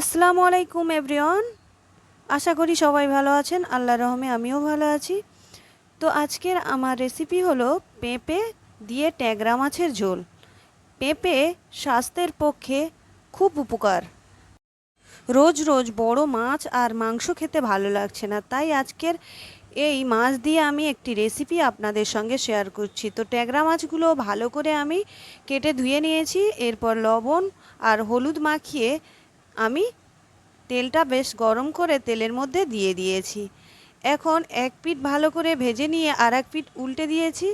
আসসালামু আলাইকুম, এভরিওয়ান। আশা করি সবাই ভালো আছেন। আল্লাহ রহমে আমিও ভালো আছি। তো আজকের আমার রেসিপি হলো পেঁপে দিয়ে ট্যাংরা মাছের ঝোল। পেঁপে স্বাস্থ্যের পক্ষে খুব উপকার। রোজ রোজ বড় মাছ আর মাংস খেতে ভালো লাগছে না, তাই আজকের এই মাছ দিয়ে আমি একটি রেসিপি আপনাদের সঙ্গে শেয়ার করছি। তো ট্যাংরা মাছগুলো ভালো করে আমি কেটে ধুয়ে নিয়েছি, এরপর লবণ আর হলুদ মাখিয়ে আমি তেলটা বেশ গরম করে তেলের মধ্যে দিয়ে দিয়েছি। এখন এক পিঠ ভালো করে ভেজে নিয়ে আর এক পিঠ উল্টে দিয়েছি।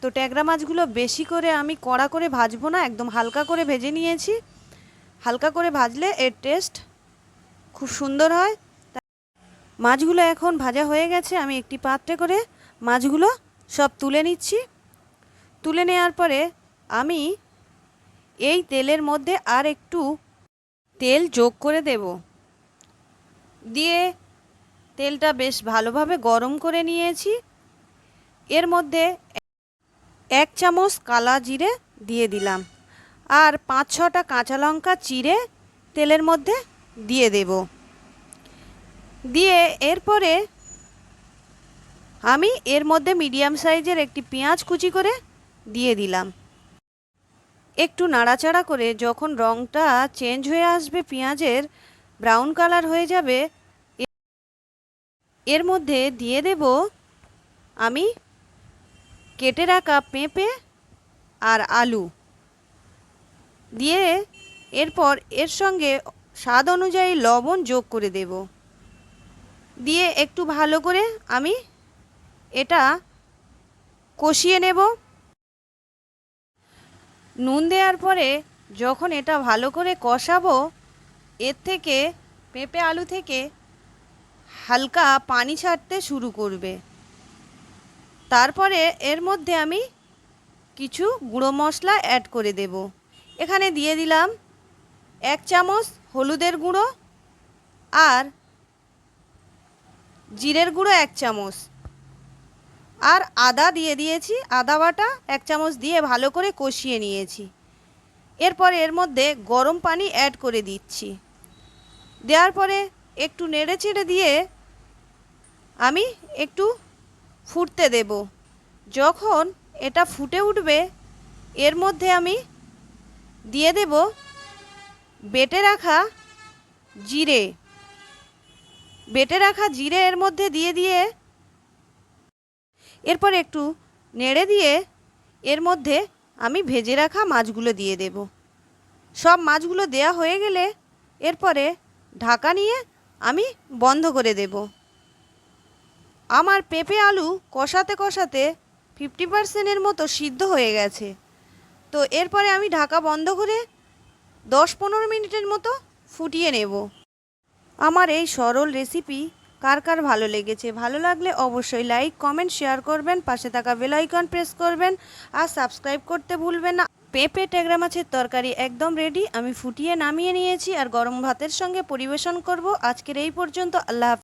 তো ট্যাংরা মাছগুলো বেশি করে আমি কড়া করে ভাজবো না, একদম হালকা করে ভেজে নিয়েছি। হালকা করে ভাজলে এর টেস্ট খুব সুন্দর হয়। মাছগুলো এখন ভাজা হয়ে গেছে, আমি একটি পাত্রে করে মাছগুলো সব তুলে নিচ্ছি। তুলে নেওয়ার পরে আমি এই তেলের মধ্যে আর একটু তেল যোগ করে দেব। দিয়ে তেলটা বেশ ভালোভাবে গরম করে নিয়েছি। এর মধ্যে এক চামচ কালা জিরে দিয়ে দিলাম। আর পাঁচ ছটা কাঁচা লঙ্কা চিড়ে তেলের মধ্যে দিয়ে দেব। দিয়ে এরপরে আমি এর মধ্যে মিডিয়াম সাইজের একটি পেঁয়াজ কুচি করে দিয়ে দিলাম। একটু নাড়াচাড়া করে যখন রঙটা চেঞ্জ হয়ে আসবে পেঁয়াজের ব্রাউন কালার হয়ে যাবে এর মধ্যে দিয়ে দেব আমি কেটে রাখা পেঁপে আর আলু। দিয়ে এরপর এর সঙ্গে স্বাদ অনুযায়ী লবণ যোগ করে দেব। দিয়ে একটু ভালো করে আমি এটা কষিয়ে নেব। নুন দেওয়ার পরে যখন এটা ভালো করে কষাবো, এর থেকে পেঁপে আলু থেকে হালকা পানি ছাড়তে শুরু করবে। তারপরে এর মধ্যে আমি কিছু গুঁড়ো মশলা অ্যাড করে দেব। এখানে দিয়ে দিলাম এক চামচ হলুদের গুঁড়ো আর জিরের গুঁড়ো এক চামচ। আর আদা দিয়ে দিয়েছি, আদা বাটা এক চামচ দিয়ে ভালো করে কষিয়ে নিয়েছি। এরপর এর মধ্যে গরম পানি অ্যাড করে দিচ্ছি। দেওয়ার পরে একটু নেড়ে চেড়ে দিয়ে আমি একটু ফুটতে দেব। যখন এটা ফুটে উঠবে, এর মধ্যে আমি দিয়ে দেব বেটে রাখা জিরে। বেটে রাখা জিরে এর মধ্যে দিয়ে দিয়ে এরপর একটু নেড়ে দিয়ে এর মধ্যে আমি ভেজে রাখা মাছগুলো দিয়ে দেব। সব মাছগুলো দেয়া হয়ে গেলে এরপরে ঢাকা নিয়ে আমি বন্ধ করে দেব। আমার পেঁপে আলু কষাতে কষাতে ফিফটি পার্সেন্টের মতো সিদ্ধ হয়ে গেছে। তো এরপরে আমি ঢাকা বন্ধ করে দশ পনেরো মিনিটের মতো ফুটিয়ে নেব। আমার এই সরল রেসিপি কার কার ভালো লেগেছে? ভালো লাগলে অবশ্যই লাইক কমেন্ট শেয়ার করবেন, পাশে থাকা বেল আইকন প্রেস করবেন, আর সাবস্ক্রাইব করতে ভুলবেন না। পেঁপে ট্যাংরা মাছের তরকারি একদম রেডি আমি ফুটিয়ে নামিয়ে নিয়েছি, আর গরম ভাতের সঙ্গে পরিবেশন করব। আজকের এই পর্যন্ত, আল্লাহ।